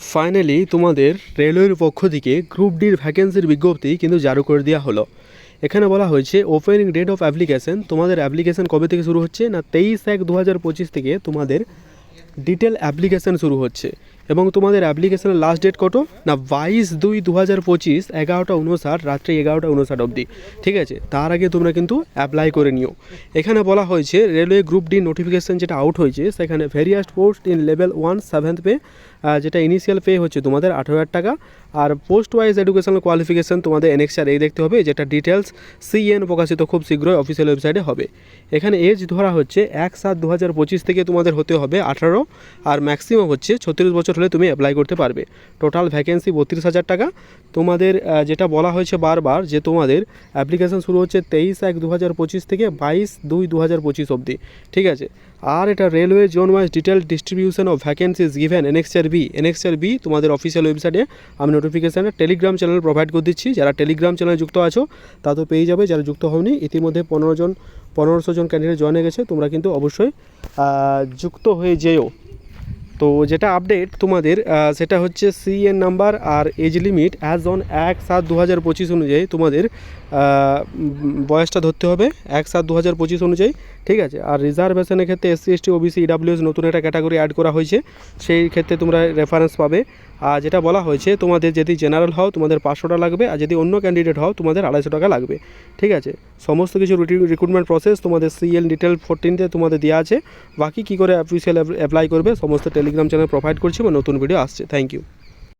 Finally তোমাদের রেলওয়ের পক্ষ থেকে গ্রুপ ডির ভ্যাকেন্সির বিজ্ঞপ্তি কিন্তু জারি করে দেওয়া হলো। এখানে বলা হয়েছে ওপেনিং ডেট অফ অ্যাপ্লিকেশন তোমাদের অ্যাপ্লিকেশন কবে থেকে শুরু হচ্ছে? না, তেইশ এক দু থেকে তোমাদের ডিটেল অ্যাপ্লিকেশন শুরু হচ্ছে। এবং তোমাদের অ্যাপ্লিকেশনের লাস্ট ডেট কত? না, বাইশ দুই দু হাজার পঁচিশ, এগারোটা উনষাট রাত্রি এগারোটা উনষাট অবধি। ঠিক আছে? তার আগে তোমরা কিন্তু অ্যাপ্লাই করে নিও। এখানে বলা হয়েছে রেলওয়ে গ্রুপ ডি নোটিফিকেশান যেটা আউট হয়েছে, সেখানে various post in level one seventh pay যেটা ইনিশিয়াল পে হচ্ছে তোমাদের আঠেরো হাজার টাকা। আর পোস্ট ওয়াইজ এডুকেশনাল কোয়ালিফিকেশন তোমাদের এনএক্সআর এই দেখতে হবে, যেটা ডিটেলস সিএন প্রকাশিত খুব শীঘ্রই অফিসিয়াল ওয়েবসাইটে হবে। এখানে এজ ধরা হচ্ছে এক সাত দু হাজার পঁচিশ থেকে তোমাদের হতে হবে আঠারো, আর ম্যাক্সিমাম হচ্ছে ছত্রিশ বছর হলে তুমি অ্যাপ্লাই করতে পারবে। টোটাল ভ্যাকেন্সি বত্রিশ হাজার টাকা। তোমাদের যেটা বলা হয়েছে বারবার, যে তোমাদের অ্যাপ্লিকেশন শুরু হচ্ছে তেইশ এক দু হাজার পঁচিশ থেকে বাইশ দুই দু হাজার পঁচিশ অবধি। ঠিক আছে? আর এটা railway zone wise detail distribution of vacancies given annexure B annexure B তোমাদের অফিসিয়াল ওয়েবসাইটে আমি নোটিফিকেশানে টেলিগ্রাম চ্যানেল প্রোভাইড করে দিচ্ছি। যারা টেলিগ্রাম চ্যানেলে যুক্ত আছো, তা তো পেয়ে যাবে। যারা যুক্ত হওনি, ইতিমধ্যে পনেরো জন, পনেরোশো জন ক্যান্ডিডেট জয়েন হয়ে গেছে। তোমরা কিন্তু অবশ্যই যুক্ত হয়ে যেও। তো যেটা আপডেট তোমাদের সেটা হচ্ছে সিএন নাম্বার আর এজ লিমিট অ্যাজ অন এক সাত দু হাজার পঁচিশ অনুযায়ী তোমাদের বয়সটা ধরতে হবে এক সাত দু হাজার পঁচিশ অনুযায়ী, ঠিক আছে? আর রিজার্ভেশনের ক্ষেত্রে এসসি এসটি ওবিসি ইডাব্লিউএস নতুন একটা ক্যাটাগরি অ্যাড করা হয়েছে, সেই ক্ষেত্রে তোমরা রেফারেন্স পাবে। আর যেটা বলা হয়েছে, তোমাদের যদি জেনারেল হও, তোমাদের পাঁচশোটা লাগবে, আর যদি অন্য ক্যান্ডিডেট হও, তোমাদের আড়াইশো টাকা লাগবে, ঠিক আছে? সমস্ত কিছু রিক্রুটমেন্ট প্রসেস তোমাদের সিএল ডিটেল ফোরটিনতে তোমাদের দেওয়া আছে। বাকি কী করে অফিসিয়াল অ্যাপ্লাই করবে, সমস্ত টেলিগ্রাম চ্যানেল প্রোভাইড করছি বা নতুন ভিডিও আসছে। Thank you